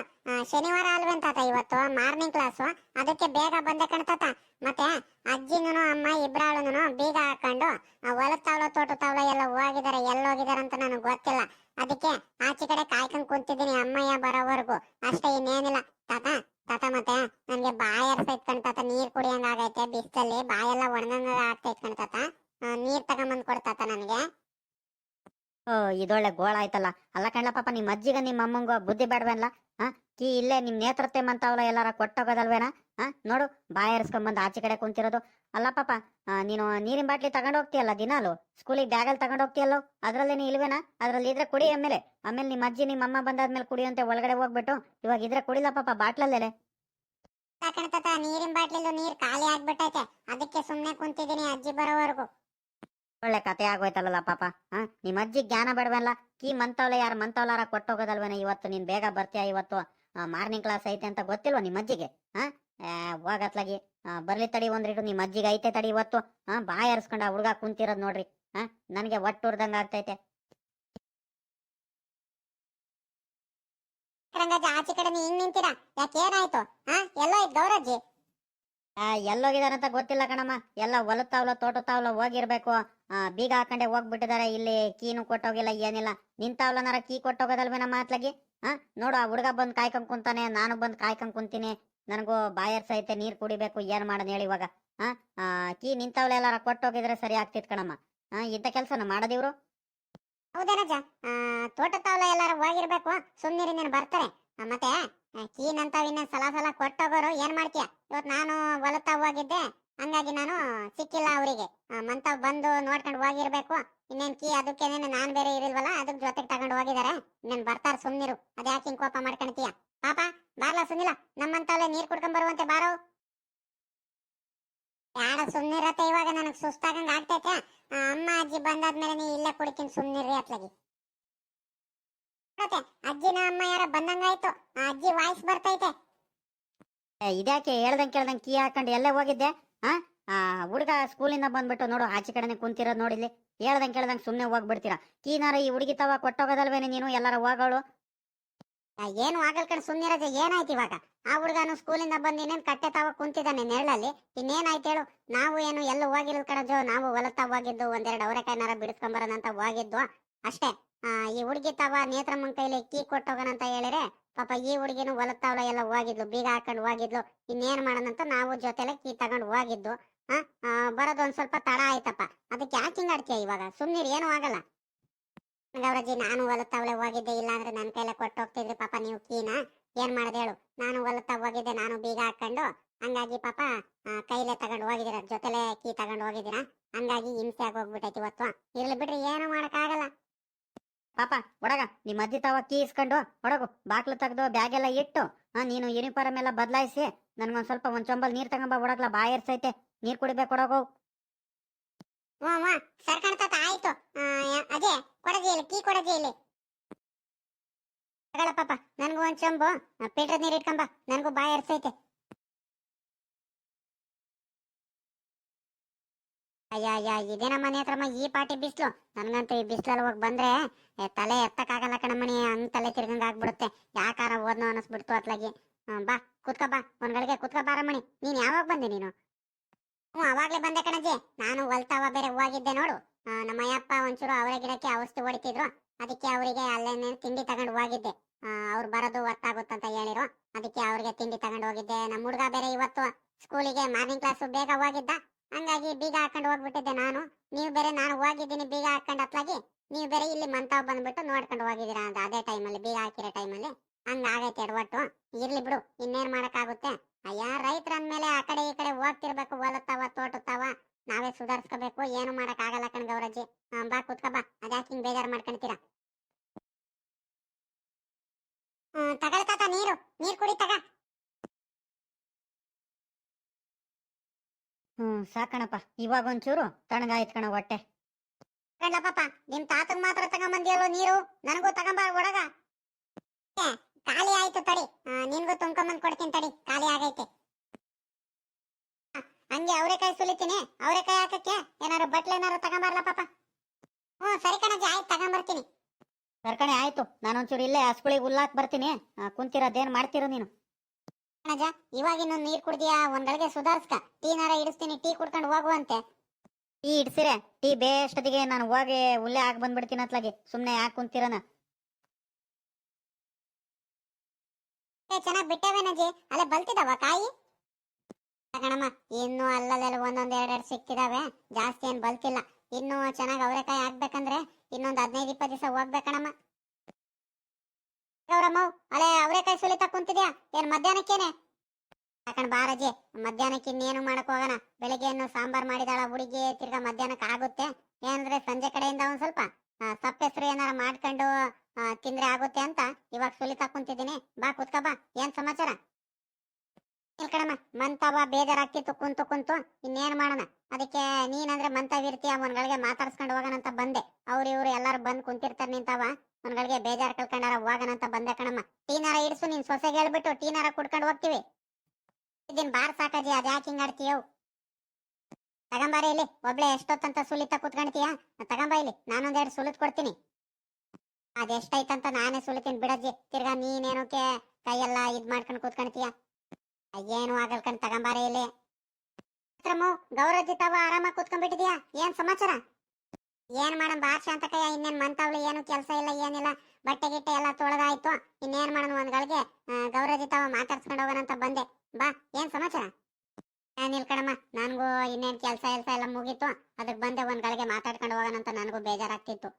ಶನಿವಾರ ಅಲ್ವೇನ್ ತಾತ ಇವತ್ತು? ಮಾರ್ನಿಂಗ್ ಕ್ಲಾಸು ಅದಕ್ಕೆ ಬೇಗ ಬಂದೆ ಕಣ್ತಾತ ಮತ್ತೆ ಅಜ್ಜಿನೂ ಅಮ್ಮ ಇಬ್ರಾಳುನು ಬೀಗ ಹಾಕೊಂಡು ಹೊಲ ತಾವಲ ತೋಟ ತಾವಲ ಎಲ್ಲ ಹೋಗಿದಾರೆ. ಎಲ್ಲಿ ಹೋಗಿದಾರೆ ಅಂತ ನನಗೆ ಗೊತ್ತಿಲ್ಲ. ಅದಕ್ಕೆ ಆಚೆ ಕಡೆ ಕಾಯ್ಕೊಂಡ್ ಕುಂತಿದ್ದೀನಿ. ಅಮ್ಮಯ್ಯ ಬರೋವರೆಗೂ. ಅಷ್ಟೇ ಇನ್ನೇನಿಲ್ಲ. ತಾತ ತಾತ ಮತ್ತೆ ನನಗೆ ಬಾಯಿ ಹರ್ಸೈತ್ ಕಣ್ತಾತ ನೀರ್ ಕುಡಿಯಂಗ ಆಗೈತೆ. ಬಿಸ್ತಲ್ಲಿ ಬಾಯೆಲ್ಲ ಒಣಗಂಗ ಆಗ್ತೈತ್ ಕಣ್ತಾತ ತಾತ. ನೀರ್ ತಗೊಂಬಂದು ಕೊಡ್ತಾತ ನನ್ಗೆ. ಓ ಇದೊಳ್ಳೆ ಗೋಳ ಆಯ್ತಲ್ಲ. ಅಲ್ಲ ಕಣ್ಲ ಪಾಪ ನಿಮ್ಮ ಅಜ್ಜಿಗ ನಿಮ್ಮ ಅಮ್ಮಂಗ ಬುದ್ಧಿ ಬೇಡವೇನ್ಲ ಹಾ, ಕೀ ಇಲ್ಲೇ ನಿಮ್ ನೇತ್ರತೆ ಮಂತಾವಲ್ಲ ಎಲ್ಲಾರ ಕೊಟ್ಟೋಗೋದಲ್ವೇನ? ಹಾ, ನೋಡು, ಬಾಯ ಬಂದ್ ಆಚೆ ಕಡೆ ಕುಂತಿರೋದು. ಅಲ್ಲ ಪಾಪ ನೀನು ನೀರಿನ ಬಾಟ್ಲಿ ತಗೊಂಡ್ ಹೋಗ್ತೀಯಲ್ಲ ದಿನಾಲು? ಸ್ಕೂಲಿಗೆ ಬ್ಯಾಗಲ್ ತಗೊಂಡ್ ಹೋಗ್ತೀಯಲ್ಲೋ? ನೀ ಇಲ್ವೇನಾ? ಅದ್ರಲ್ಲಿ ಇದ್ರೆ ಕುಡಿ ಆಮೇಲೆ ಆಮೇಲೆ ನಿಮ್ಮ ಅಜ್ಜಿ ನಿಮ್ಮ ಅಮ್ಮ ಬಂದಾದ್ಮೇಲೆ ಕುಡಿಯಂತೆ ಒಳಗಡೆ ಹೋಗ್ಬಿಟ್ಟು ಇವಾಗ ಇದ್ರೆ ಕುಡಿಲ್ಲ ಪಾಪ ಬಾಟ್ಲಲ್ಲೇ ತಾತ, ನೀರಿನ ಬಾಟ್ಲಿಲು ನೀರ್ ಖಾಲಿ ಆಗ್ಬಿಟ್ಟೈತೆ. ಅದಕ್ಕೆ ಸುಮ್ನೆ ಕುಂತಿದ್ದೀನಿ ಅಜ್ಜಿ ಬರೋವರೆಗೂ. ಒಳ್ಳೆ ಕತೆ ಆಗೋಯ್ತಲ್ಲ ಪಾಪ ಹಾ ನಿಮ್ಮ ಅಜ್ಜಿ ಜ್ಞಾನ ಬೇಡವಲ್ಲ ಕೀ ಮಂತವಲ್ಲ ಯಾರು ಮಂತವಲಾರ ಕೊಟ್ಟೋಗೋದಲ್ವೇನೆ ಇವತ್ತು ನೀನ್ ಬೇಗ ಬರ್ತೀಯ ಇವತ್ತು? ಮಾರ್ನಿಂಗ್ ಕ್ಲಾಸ್ ಐತೆ ಅಂತ ಗೊತ್ತಿಲ್ವ ನಿಮ್ಮ ಅಜ್ಜಿಗೆ? ಹಾ ಹೋಗತ್ಲಾಗಿ ಬರ್ಲಿ ತಡಿ ಒಂದ್ರಿಟ್ಟು ನಿಮ್ಮ ಅಜ್ಜಿಗೆ ಐತೆ ತಡಿ ಇವತ್ತು ಹಾ ಬಾಯ್ ಹರಿಸ್ಕೊಂಡ ಹುಡುಗ ಕುಂತಿರೋದ್ ನೋಡ್ರಿ ಹಾ ನನಗೆ ಒಟ್ಟು ಉರ್ದಂಗ ಆಗ್ತೈತೆ. ರಂಗಜ್ಜ ಆಚೆ ಕಡೆ ನೀ ಹಿಂಗ್ ನಿಂತೀರಾ? ಯಾಕೆ ಏನಾಯ್ತು? ಹಾ ಎಲ್ಲೋ ಇದ್ ಗೌರಜ್ಜಿ? ಆ ಎಲ್ಲೋಗಿದಾರಂತ ಗೊತ್ತಿಲ್ಲ ಕಣಮ್ಮ ಎಲ್ಲ ಹೊಲತಾವ್ಲ ತೋಟತಾವ್ಲ ತೋಟ ತಾವ್ಲ ಹೋಗಿರ್ಬೇಕು. ಬೀಗ ಹಾಕೊಂಡೆ ಹೋಗ್ಬಿಟ್ಟಿದಾರೆ ಇಲ್ಲಿ ಕೀನು ಕೊಟ್ಟೋಗಿಲ್ಲ ಏನಿಲ್ಲ. ನಿಂತಾವ್ಲನಾರ ಕೀ ಕೊಟ್ಟೋಗೋದಲ್ವೇನ ಮಾತ್ಲಾಗಿ? ಹಾ ನೋಡು ಆ ಹುಡುಗ ಬಂದು ಕಾಯ್ಕೊಂಡ್ ಕುಂತಾನೆ ನಾನು ಬಂದು ಕಾಯ್ಕೊಂಡ್ ಕುಂತೀನಿ. ನನಗೂ ಬಾಯರ್ ಐತೆ ನೀರು ಕುಡಿಬೇಕು ಏನ್ ಮಾಡೋದು ಹೇಳಿ ಇವಾಗ. ಹಾ ಕೀ ನಿಂತಾವ್ಲ ಎಲ್ಲಾರ ಕೊಟ್ಟೋಗಿದ್ರೆ ಸರಿ ಆಗ್ತಿತ್ ಕಣಮ್ಮ. ಹಾ ಇಂಥ ಕೆಲ್ಸನ ಮಾಡೋದಿವ್ರು ಹೌದೇನಜ್ಜ ಆ, ತೋಟ ತಾವಲ ಎಲ್ಲಾರು ಹೋಗಿರ್ಬೇಕು ಸುಮ್ಮನಿರಿ ಬರ್ತಾರೆ? ಮತ್ತೆ ಆ, ಕೀನ್ ಅಂತ ಇನ್ನೊಂದ್ ಸಲ ಸಲ ಕೊಟ್ಟೋಗೋರು ಏನ್ ಮಾಡ್ತೀಯ? ಇವತ್ ನಾನು ಹೊಲತಾವ್ ಹೋಗಿದ್ದೆ ಹಂಗಾಗಿ ನಾನು ಸಿಕ್ಕಿಲ್ಲ ಅವರಿಗೆ. ಮಂತಾವ್ ಬಂದು ನೋಡ್ಕೊಂಡು ಹೋಗಿರ್ಬೇಕು. ಇನ್ನೇನ್ ಕೀ ಅದಕ್ಕೆ ನಾನ್ ಬೇರೆ ಇರಿಲ್ವಲ್ಲ, ಅದಕ್ ಜೊತೆಗೆ ತಗೊಂಡು ಹೋಗಿದಾರೆ. ಇನ್ನೇನ್ ಬರ್ತಾರ ಸುಮ್ನಿರು. ಅದ್ಯಾಕೆ ಕೋಪ ಮಾಡ್ಕೊಂತೀಯ? ಪಾಪ, ಬಾರ್ಲಾ ಸುನಿಲ ನಮ್ಮಂತವಲ್ಲೇ ನೀರ್ ಕುಡ್ಕೊಂಡ್ ಬರುವಂತೆ ಬಾರೋ. ಯಾರ ಸುಮ್ನಿರತ್ತೆ ಇವಾಗ ನನಗ್ ಸುಸ್ತಾಗಂಗ್ ಆಗ್ತೈತೆ. ಅಮ್ಮ, ಅಜ್ಜಿ ಬಂದಾದ್ಮೇಲೆ ನೀ ಇಲ್ಲೇ ಕುಡಿತೀನಿ ಸುಮ್ನಿರ್ರಿ ಅತ್ಲಾಗಿ. ಅಜ್ಜಿನ ಅಮ್ಮ ಯಾರ ಬಂದಂಗಾಯ್ತು. ಅಜ್ಜಿ ವಾಯ್ಸ್ ಬರ್ತೈತೆ. ಇದ್ಯಾಕೆ ಹೇಳ್ದಂಗ್ ಕೇಳ್ದಂಗ್ ಕೀ ಹಾಕೊಂಡು ಎಲ್ಲೇ ಹೋಗಿದ್ದೆ? ಆ? ಹುಡುಗ ಸ್ಕೂಲಿಂದ ಬಂದ್ಬಿಟ್ಟು ನೋಡು, ಆಚೆ ಕಡೆನೆ ಕುಂತಿರೋದ್ ನೋಡಿಲಿ ಹೇಳ್ದಂಗೆ ಕೇಳ್ದಂಗೆ ಸುಮ್ಮನೆ ಹೋಗ್ಬಿಡ್ತೀರಾ. ಕೀನಾರ ಈ ಹುಡುಗಿ ತವ ಕೊಟ್ಟೋಗೋದಲ್ವೇನೆ ನೀನು, ಎಲ್ಲಾರ ಹೋಗೋಳು? ಏನು ಆಗಲ್ ಕಣ್ ಸುಮ್ನಿರಜ ಏನಾಯ್ತು ಇವಾಗ? ಆ ಹುಡುಗನು ಸ್ಕೂಲಿಂದ ಬಂದು ಇನ್ನೇನು ಕಟ್ಟೆ ತಾವ ಕುಂತಿದ್ದಾನೆ ನೆರಳಲ್ಲಿ? ಇನ್ನೇನಾಯ್ತು ಹೇಳು? ನಾವು ಏನು ಎಲ್ಲ ಕಡೆ ಕಣಜೋ ನಾವು ಹೊಲತ ಹೋಗಿದ್ದು, ಒಂದೆರಡು ಅವರೆಕಾಯಿನಾರ ಬಿಡಿಸ್ಕೊಂಬರೋಣ ಅಂತ ಹೋಗಿದ್ದು ಅಷ್ಟೇ. ಈ ಹುಡುಗಿ ತಾವ ನೇತ್ರಮ್ಮನ ಕೈಲಿ ಕೀ ಕೊಟ್ಟೋಗೋಣ ಅಂತ ಹೇಳಿದ್ರೆ ಪಾಪ ಈ ಹುಡುಗಿನೂ ಹೊಲದ ಎಲ್ಲ ಹೋಗಿದ್ಲು, ಬೀಗ ಹಾಕೊಂಡು ಹೋಗಿದ್ಲು. ಇನ್ನೇನ್ ಮಾಡೋಣಂತ ನಾವು ಜೊತೆಲೆ ಕೀ ತಗೊಂಡು ಹೋಗಿದ್ದು. ಹಾ ಬರೋದು ಒಂದ್ ಸ್ವಲ್ಪ ತಡ ಆಯ್ತಪ್ಪ. ಅದಕ್ಕೆ ಯಾಕೆ ಹಿಂಗಾಡ್ತೀಯ ಇವಾಗ? ಸುಮ್ನಿರ್, ಏನು ಆಗಲ್ಲ. ಗೌರಜಿ ನಾನು ಹೊಲತ್ತವಳೆ ಹೋಗಿದ್ದೆ ಇಲ್ಲ ಅಂದ್ರೆ ನನ್ನ ಕೈಲೇ ಕೊಟ್ಟು ಹೋಗ್ತಿದ್ರಿ ಪಾಪ ನೀವು ಕೀನ. ಏನ್ ಮಾಡ್ದೆ ಹೇಳು? ನಾನು ಹೊಲತ್ತ ಹೋಗಿದ್ದೆ, ನಾನು ಬೀಗ ಹಾಕೊಂಡು. ಹಂಗಾಗಿ ಪಾಪ ಕೈಲೇ ತಗೊಂಡು ಹೋಗಿದ್ದೀರ, ಜೊತೆಲೆ ಕೀ ತಗೊಂಡು ಹೋಗಿದ್ದೀರಾ? ಹಂಗಾಗಿ ಹಿಂಸೆ ಆಗಿ ಹೋಗ್ಬಿಟ್ಟೈತಿ ಇವತ್ತು. ಇರ್ಲಿ ಬಿಡ್ರಿ, ಏನು ಮಾಡಕ್ಕಾಗಲ್ಲ. ಪಾಪ, ಒಡಗ, ನಿಮ್ಮ ಅಜ್ಜಿ ತಾವ ಕೀ ಇಸ್ಕೊಂಡು, ಒಡಗು, ಬಾಕ್ಲು ತೆಗ್ದು ಬ್ಯಾಗ್ ಎಲ್ಲ ಇಟ್ಟು ನೀನು ಯೂನಿಫಾರ್ಮ್ ಎಲ್ಲ ಬದಲಾಯಿಸಿ, ನನ್ಗೊಂದ್ ಸ್ವಲ್ಪ ಒಂದ್ ಚೊಂಬಲ್ ನೀರ್ ತಗೊಂಬ, ಒಡಗ್ಲ ಬಾಯರ್ಸೈತೆ ನೀರ್ ಕುಡಿಬೇಕು, ಒಡಗು. ತಾತ, ಆಯ್ತು. ಕೀ ಪಾಪ, ನನ್ಗೂ ಒಂದ್ ಚೊಂಬು ಪೀಟ್ರದ ನೀರ್ ಇಟ್ಕೊಂಬ, ನನ್ಗೂ ಬಾಯಿ ಎರ್ಸೈತೆ ಅಯ್ಯ ಅಯ್ಯ ಇದೇನ ಮನೆ ಹತ್ರಮ್ಮ ಈ ಪಾಟಿ ಬಿಸ್ಲು. ನನಗಂತೂ ಈ ಬಿಸಿಲಲ್ಲಿ ಹೋಗಿ ಬಂದ್ರೆ ತಲೆ ಎತ್ತಕ್ಕಾಗಲ್ಲ ಕಣಮ್ಮನಿ ಹಂಗ್ ತಲೆ ತಿರ್ಗಂಗ್ ಆಗ್ಬಿಡುತ್ತೆ. ಯಾಕಾರ ಓದ್ನೋ ಅನಿಸ್ಬಿಡ್ತು ಅತ್ಲಾಗಿ. ಬಾ, ಕುತ್ಕೋ ಬಾ ಒಂದ್ಗಳಿಗೆ ಕುತ್ಕೋ ಬಾರಮ್ಮಣಿ ನೀನ್ ಯಾವಾಗ ಬಂದೆ ನೀನು? ಹ್ಞೂ ಅವಾಗ್ಲೇ ಬಂದೆ ಕಣಜ್ಜಿ. ನಾನು ಹೊಲ್ತಾವ ಬೇರೆ ಹೋಗಿದ್ದೆ ನೋಡು. ನಮ್ಮ ಅಯ್ಯಪ್ಪ ಒಂಚೂರು ಅವರ ಗಿಡಕ್ಕೆ ಔಷಧಿ ಹೊಡಿತಿದ್ರು. ಅದಕ್ಕೆ ಅವರಿಗೆ ಅಲ್ಲೇ ತಿಂಡಿ ತಗೊಂಡು ಹೋಗಿದ್ದೆ. ಅವ್ರು ಬರೋದು ಹೊತ್ತಾಗುತ್ತಂತ ಹೇಳಿರು. ಅದಕ್ಕೆ ಅವ್ರಿಗೆ ತಿಂಡಿ ತಗೊಂಡು ಹೋಗಿದ್ದೆ. ನಮ್ಮ ಹುಡುಗ ಬೇರೆ ಇವತ್ತು ಸ್ಕೂಲಿಗೆ ಮಾರ್ನಿಂಗ್ ಕ್ಲಾಸು ಬೇಗ ಹೋಗಿದ್ದ. ಹಂಗಾಗಿ ಬೀಗ ಹಾಕೊಂಡು ಹೋಗ್ಬಿಟ್ಟಿದ್ದೆ ನಾನು. ನೀವು ಬೇರೆ ನಾನು ಹೋಗಿದ್ದೀನಿ ಬೀಗ ಹಾಕೊಂಡು ಅಪ್ಲಾಗಿ ನೀವು ಬೇರೆ ಇಲ್ಲಿ ಮಂತಾವ್ ಬಂದ್ಬಿಟ್ಟು ನೋಡ್ಕೊಂಡು ಹೋಗಿದ್ದೀರಾ ಅಂತ ಅದೇ ಟೈಮಲ್ಲಿ, ಬೀಗ ಹಾಕಿರೋ ಟೈಮಲ್ಲಿ. ಹಂಗ ಆಗೈತೆ ಎಡವಟ್ಟು. ಇರ್ಲಿ ಬಿಡು, ಇನ್ನೇನ್ ಮಾಡಕ್ಕಾಗುತ್ತೆ? ಅಯ್ಯ, ರೈತರ ಅಂದಮೇಲೆ ಆ ಕಡೆ ಈ ಕಡೆ ಹೋಗ್ತಿರ್ಬೇಕು, ಹೊಲತ್ತಾವ, ತೋಟತ್ತಾವ. ನಾವೇ ಸುಧಾರಿಸ್ಕೋಬೇಕು, ಏನು ಮಾಡಕ್ ಆಗಲ್ಲ ಕಣ್ ಗೌರಜ್ಜಿ. ಬಾ, ಕುತ್ಕ ಬಾ. ಅದ್ಯಾಕೆ ಹಿಂಗ್ ಬೇಜಾರ್ ಮಾಡ್ಕೊಂತೀರಾ? ತಗೊಳ್ತಾತ ತಗೊಳ್ ತಾತ, ನೀರು. ನೀರ್ ಕುಡಿ, ತಗ. ಹ್ಮ್ ಸಾಕಣಪ್ಪ. ಇವಾಗ ಒಂಚೂರು ತಣ್ಣಗಾಯ್ತು ಕಣ ಹೊಟ್ಟೆ. ಗಂಡ ಪಾಪ ನಿಮ್ ತಾತಗ್ ಮಾತ್ರ ತಗೊಂಬಂದಿಯಲ್ಲೋ ನೀರು? ನನಗೂ ತಗೊಂಬ ಒಡಗ. ಖಾಲಿ ಆಯ್ತು ತಡಿ. ನಿನ್ಗೂ ತುಂಬ್ಕೊಂಬಂದ್ ಕೊಡ್ತೀನಿ ತಡಿ. ಖಾಲಿ ಆಗೈತೆ. ಹಂಗೆ ಅವರೆಕಾಯಿ ಸುಲಿತೀನಿ. ಅವರೆಕಾಯಿ ಹಾಕಕ್ಕೆ ಏನಾರು ಬಟ್ಲೆ ಏನಾರು ತಗೊಂಬರ್ಲ ಪಾಪ? ಹ್ಞೂ ಸರಿ ಕಣಜ್ಜಿ ಆಯ್ತು ತಗೊಂಬರ್ತೀನಿ. ಸರ್ಕಣೆ ಆಯ್ತು. ನಾನೊಂಚೂರು ಇಲ್ಲೇ ಹಸ್ಗುಳಿಗೆ ಹುಲ್ಲಾಕ್ ಬರ್ತೀನಿ. ಕುಂತಿರೋದೇನ್ ಮಾಡ್ತಿರೋ ನೀನು? ಕಣಜ ಇನ್ನೊಂದು ನೀರ್ ಕುಡ್ದಿಯಾ? ಒಂದೊಳಗೆ ಸುಧಾರಿಸ್ಕ. ಟೀನಾರ ಇಡಿಸ್ತೀನಿ ಟೀ ಕುಡ್ಕೊಂಡು ಹೋಗುವಂತೆ ಟೀ ಇಡ್ಸಿರೆ? ಟೀ ಬೇಷ್ಟದಿಗೆ ನಾನು ಹೋಗಿ ಉಲ್ಲೆ ಹಾಕಿ ಬಂದ್ಬಿಡ್ತೀನಿ ಅತ್ಲಾಗಿ. ಸುಮ್ನೆ ಯಾಕೆ ಕುಂತಿರನ? ಏ ಚೆನ್ನಾಗ್ ಬಿಟ್ಟವೇನಜ್ಜಿ ಅಲ್ಲೇ ಬಲ್ತಿದಾವ ಕಾಯಿ? ಕಣಮ್ಮ ಇನ್ನು ಅಲ್ಲದೆಲ್ಲ ಒಂದೊಂದ್ ಎರಡೆರಡು ಸಿಕ್ತಿದಾವೆ ಜಾಸ್ತಿ ಏನ್ ಬಲ್ತಿಲ್ಲ. ಇನ್ನು ಚೆನ್ನಾಗಿ ಅವರೆಕಾಯಿ ಹಾಕ್ಬೇಕಂದ್ರೆ ಇನ್ನೊಂದ್ ಹದಿನೈದು ಇಪ್ಪತ್ತು ದಿವಸ ಹೋಗ್ಬೇಕಣಮ್ಮ. ಗೌರಮ್ಮ ಅಲ್ಲೇ ಕೈ ಸುಲಿತಾ ಕುಂತಿದ್ಯಾ? ಏನ್ ಮಧ್ಯಾಹ್ನಕ್ಕೇನೆ? ಯಾಕಂಡ್ ಬಾರಜಿ, ಮಧ್ಯಾಹ್ನಕ್ಕೆ ಇನ್ನೇನು ಮಾಡಕ್ ಹೋಗೋಣ ಏನು ಸಾಂಬಾರ್ ಮಾಡಿದಾಳ ಹುಡುಗಿ, ತಿರ್ಗಾ ಮಧ್ಯಾಹ್ನಕ್ಕೆ ಆಗುತ್ತೆ. ಏನಂದ್ರೆ ಸಂಜೆ ಕಡೆಯಿಂದ ಒಂದ್ ಸ್ವಲ್ಪ ಸಪ್ಪೆಸರು ಏನಾರ ಮಾಡ್ಕೊಂಡು ತಿಂದ್ರೆ ಆಗುತ್ತೆ ಅಂತ ಇವಾಗ ಸುಲಿತಾ ಕುಂತಿದ್ದೀನಿ. ಬಾ, ಕುತ್ಕ, ಬಾ. ಏನ್ ಸಮಾಚಾರ? ಕಣಮ್ಮ, ಮಂತವ, ಬೇಜಾರಾಗ್ತಿತ್ತು, ಕುಂತು ಕುಂತು. ಇನ್ನೇನ್ ಮಾಡೋಣ? ಅದಕ್ಕೆ ನೀನಂದ್ರೆ ಮಂತವ್ ಅವನ್ಗಳಿಗೆ ಮಾತಾಡ್ಸ್ಕೊಂಡು ಹೋಗೋಣ ಅಂತ ಬಂದೆ. ಅವ್ರು, ಇವ್ರು ಎಲ್ಲಾರು ಬಂದ್ ಕುಂತಿರ್ತಾರ ನಿಂತವ. ಒಂದ್ಗಳಿಗೆ ಬೇಜಾರ್ ಕಲ್ಕೊಂಡಾರ ಹೋಗೋಣ ಅಂತ ಬಂದೆ ಕಣಮ್ಮ. ಟೀನಾರ ಇಡ್ಸು, ನೀನ್ ಸೊಸೆಗೆ ಹೇಳ್ಬಿಟ್ಟು ಟೀನಾರ ಕುಡ್ಕೊಂಡು ಹೋಗ್ತೀವಿ. ಇದನ್ ಬಾರ್ ಸಾಕಾಜಿ ಅದ್ ಯಾಕೆ ಹಿಂಗ್ ಆಡ್ತೀಯವು ತಗೊಂಬಾರ ಇಲ್ಲಿ, ಒಬ್ಳೆ ಎಷ್ಟೊತ್ತಂತ ಸುಲಿತ ಕುತ್ಕೊಂಡ್ತೀಯ? ತಗೊಂಬ ಇಲ್ಲಿ, ನಾನೊಂದೆರಡು ಸುಲಿತ್ ಕೊಡ್ತೀನಿ. ಅದೆಷ್ಟೈತಂತ ನಾನೇ ಸುಲಿತೀನಿ ಬಿಡಜ್ಜಿ. ತಿರ್ಗಾ ನೀನೇನೋಕೆ ಕೈಯೆಲ್ಲ ಇದ್ ಮಾಡ್ಕೊಂಡು ಕೂತ್ಕೊಂತೀಯ ಏನು ಆಗಲ್ ಕಣ್ ತಗೊಂಬಾರೆ ಇಲ್ಲಿ. ಗೌರಜ್ಜಿ ತಾವ ಆರಾಮಾಗಿ ಕೂತ್ಕೊಂಡ್ಬಿಟ್ಟಿದ್ಯಾ? ಏನ್ ಸಮಾಚಾರ? ಏನ್ ಮಾಡಮ್ ಬಾ ಶಾಂತಕಯ್ಯ ಇನ್ನೇನ್ ಮಂತಾವ್ಲಿ ಏನು ಕೆಲಸ ಇಲ್ಲ, ಏನಿಲ್ಲ, ಬಟ್ಟೆ ಗಿಟ್ಟೆ ಎಲ್ಲ ತೊಳೆದಾಯ್ತು. ಇನ್ನೇನ್ ಮಾಡೋಣ ಒಂದ್ಗಳಿಗೆ? ಗೌರಜಿ ತಾವ ಮಾತಾಡ್ಸ್ಕೊಂಡು ಹೋಗೋಣ ಅಂತ ಬಂದೆ. ಬಾ, ಏನ್ ಸಮಾಚಾರ? ಏನಿಲ್ ಕಣಮ್ಮ, ನನ್ಗೂ ಇನ್ನೇನ್ ಕೆಲಸ ಎಲ್ಸ ಎಲ್ಲ ಮುಗೀತು. ಅದಕ್ ಬಂದೆ ಒಂದ್ ಗಳಿಗೆ ಮಾತಾಡ್ಕೊಂಡು ಹೋಗೋಣ ಅಂತ ನನ್ಗೂ ಬೇಜಾರಾಗ್ತಿತ್ತು.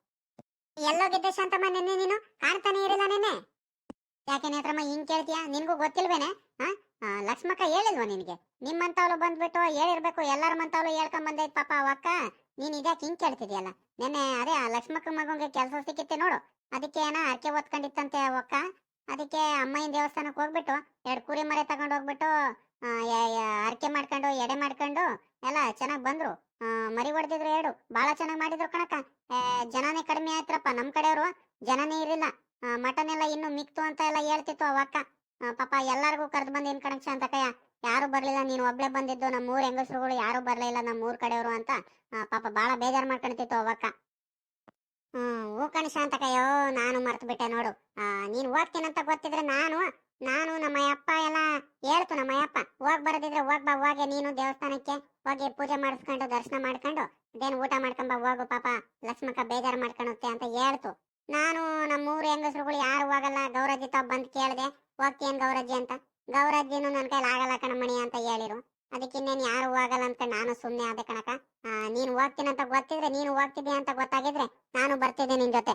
ಎಲ್ಲೋಗಿದ್ದೆ ಶಾಂತಮ್ಮ ನಿನ್ನೆ ನೀನು? ಕಾಣ್ತಾನೆ ಇರಲಿಲ್ಲ ನಿನ್ನೆ? ಯಾಕೆ ನೇತ್ರಮ್ಮ, ಹಿಂಗ್ ಕೇಳ್ತೀಯ? ನಿನ್ಗೂ ಗೊತ್ತಿಲ್ವೇನೆ? ಹಾ ಲಕ್ಷ್ಮಕ್ಕ ಹೇಳಿಲ್ವಾ ನಿನ್ಗೆ? ನಿಮ್ಮಂತವ್ಳು ಬಂದ್ಬಿಟ್ಟು ಹೇಳಿರ್ಬೇಕು, ಎಲ್ಲಾರ ಮಂತವ್ಳು ಹೇಳ್ಕೊಂಡ್ ಬಂದೈತ್ ಪಾಪ ಅವಕ್ಕ ನೀನ್ ಇದ್ಯಾಕೆ ಹಿಂಗ್ ಕೇಳ್ತಿದ್ಯಲ್ಲ ನೆನ್ನೆ ಅದೇ ಲಕ್ಷ್ಮಕ್ಕ ಮಗಂಗೆ ಕೆಲಸ ಸಿಕ್ಕಿತ್ತೆ ನೋಡು. ಅದಕ್ಕೆ ಏನ ಅರ್ಕೆ ಓದ್ಕೊಂಡಿತ್ತಂತೆ ಅವಕ್ಕ ಅದಕ್ಕೆ ಅಮ್ಮಯ್ಯನ ದೇವಸ್ಥಾನಕ್ಕೆ ಹೋಗ್ಬಿಟ್ಟು ಎರಡು ಕುರಿ ಮರೆ ತಗೊಂಡು ಹೋಗ್ಬಿಟ್ಟು ಅರ್ಕೆ ಮಾಡ್ಕೊಂಡು ಎಡೆ ಮಾಡ್ಕೊಂಡು ಎಲ್ಲ ಚೆನ್ನಾಗಿ ಬಂದ್ರು. ಮರಿ ಹೊಡೆದಿದ್ರು ಎರಡು. ಬಾಳ ಚೆನ್ನಾಗಿ ಮಾಡಿದ್ರು ಕಣಕ್ಕ. ಏ, ಜನನೇ ಕಡಿಮೆ ಆಯ್ತ್ರಪ್ಪ ನಮ್ಮ ಕಡೆಯವರು. ಜನನೇ ಇರಲಿಲ್ಲ. ಮಟನ್ ಎಲ್ಲ ಇನ್ನು ಮಿಕ್ತು ಅಂತ ಎಲ್ಲ ಹೇಳ್ತಿತ್ತು ಅವಕ್ಕ ಪಾಪ ಎಲ್ಲಾರ್ಗೂ ಕರೆದು ಬಂದಿನ್ ಕಣಕ್ಷ ಅಂತ ಕಯ್ಯ. ಯಾರು ಬರ್ಲಿಲ್ಲ ನೀನು ಒಬ್ಳೆ ಬಂದಿದ್ದು ನಮ್ಮ ಊರ್ ಹೆಂಗಸರುಗಳು ಯಾರು ಬರ್ಲಿಲ್ಲ ನಮ್ಮ ಊರ್ ಕಡೆಯವರು ಅಂತ. ಪಾಪ ಬಾಳ ಬೇಜಾರ್ ಮಾಡ್ಕೊಂತಿತ್ತು ಅವಕ್ಕ. ಹ್ಮ್ ಹೂ ಕಣಶ ಅಂತ ಕಯ್ಯೋ ನಾನು ಮರ್ತು ಬಿಟ್ಟೆ ನೋಡು. ಆ, ನೀನ್ ಹೋಗ್ತೀನಂತ ಗೊತ್ತಿದ್ರೆ ನಾನು ನಾನು ನಮ್ಮ ಅಪ್ಪ ಎಲ್ಲ ಹೇಳ್ತು ನಮ್ಮ ಅಪ್ಪ ಹೋಗ್ ಬರದಿದ್ರೆ ಹೋಗ್ ಬಾ ಹೋಗಿ ನೀನು ದೇವಸ್ಥಾನಕ್ಕೆ. ಹೋಗಿ ಪೂಜೆ ಮಾಡಿಸ್ಕೊಂಡು ದರ್ಶನ ಮಾಡ್ಕೊಂಡು ಅದೇನು ಊಟ ಮಾಡ್ಕೊಂಬ ಹೋಗು ಪಾಪ. ಲಕ್ಷ್ಮಕ್ಕ ಬೇಜಾರ್ ಮಾಡ್ಕೊಳುತ್ತೆ ಅಂತ ಹೇಳ್ತು. ನಾನು ನಮ್ಮ ಹೆಂಗಸರುಗಳು ಯಾರು ಹೋಗಲ್ಲ. ಗೌರಜಿ ತಾವ್ ಬಂದ್ ಕೇಳ್ದೆ ಹೋಗ್ತೀಯನ್ ಗೌರಜಿ ಅಂತ. ಗೌರಜ್ಜಿನು ನನ್ನ ಕೈಲಿ ಆಗಲ್ಲ ಕಣಮಣಿ ಅಂತ ಹೇಳಿರು. ಅದಕ್ಕೆ ಇನ್ನೇನು ಯಾರು ಹೋಗಲ್ಲ ಅಂತ ನಾನು ಸುಮ್ಮನೆ ಆದೆ ಕಣಕ ನೀನು ಅಂತ ಗೊತ್ತಿದ್ರೆ ನೀನು ಹೋಗ್ತಿದ್ದೆ ಅಂತ ಗೊತ್ತಾಗಿದ್ರೆ ನಾನು ಬರ್ತಿದ್ದೆ ನಿನ್ ಜೊತೆ.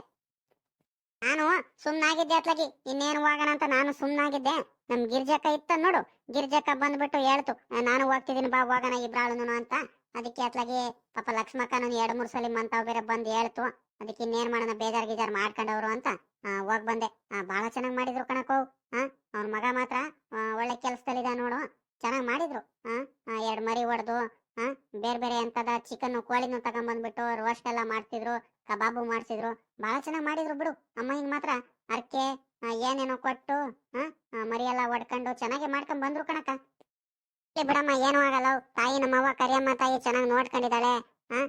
ನಾನು ಸುಮ್ನಾಗಿದ್ದೆ ಅತ್ಲಗಿ. ಇನ್ನೇನು ಹೋಗೋಣ ಅಂತ ನಾನು ಸುಮ್ನಾಗಿದ್ದೆ. ನಮ್ ಗಿರ್ಜಕ್ಕ ಇತ್ತ ನೋಡು. ಗಿರ್ಜಕ್ಕ ಬಂದ್ಬಿಟ್ಟು ಹೇಳ್ತು ನಾನು ಹೋಗ್ತಿದ್ದೀನಿ ಬಾ, ಹೋಗೋಣ ಇಬ್ರಾಳುನು ಅಂತ. ಅದಕ್ಕೆ ಅತ್ಲಾಗಿ ಪಾಪ ಲಕ್ಷ್ಮಕ್ಕನ ಎರಡ್ ಮೂರ್ ಸಲ ಮಂತಾವ್ ಬೇರೆ ಬಂದ್ ಹೇಳ್ತು. ಅದಕ್ಕೆ ಇನ್ನೇನ್ ಮಾಡೋಣ ಬೇಜಾರ್ ಗೀಜಾರ್ ಮಾಡ್ಕೊಂಡವ್ರು ಅಂತ ಹೋಗ್ ಬಂದೆ. ಬಹಳ ಚೆನ್ನಾಗಿ ಮಾಡಿದ್ರು ಕಣಕೋ ಹಾ ಅವ್ನ ಮಗ ಮಾತ್ರ ಒಳ್ಳೆ ಕೆಲ್ಸದಲ್ಲಿದ ನೋಡು. ಚೆನ್ನಾಗಿ ಮಾಡಿದ್ರು. ಎರಡ್ ಮರಿ ಹೊಡೆದು ಬೇರೆ ಬೇರೆ ಎಂತದ ಚಿಕನ್ ಕೋಳಿನೂ ತಗೊಂಡ್ಬಂದ್ಬಿಟ್ಟು ರೋಸ್ಟ್ ಎಲ್ಲ ಮಾಡ್ತಿದ್ರು, ಕಬಾಬು ಮಾಡ್ಸಿದ್ರು. ಬಹಳ ಚೆನ್ನಾಗಿ ಮಾಡಿದ್ರು ಬಿಡು. ಅಮ್ಮ ಹಿಂಗ್ ಮಾತ್ರ ಅರ್ಕೆ ಏನೇನೋ ಕೊಟ್ಟು ಹಾ ಮರಿ ಎಲ್ಲ ಹೊಡ್ಕೊಂಡು ಚೆನ್ನಾಗೆ ಮಾಡ್ಕೊಂಡ್ ಬಂದ್ರು ಕಣಕ ಬಿಡಮ್ಮ ಏನೂ ಆಗಲ್ಲ. ತಾಯಿ ನಮ್ಮವ್ವ ಕರಿಯಮ್ಮ ತಾಯಿ ಚೆನ್ನಾಗಿ ನೋಡ್ಕೊಂಡಿದ್ದಾಳೆ. ಹಾ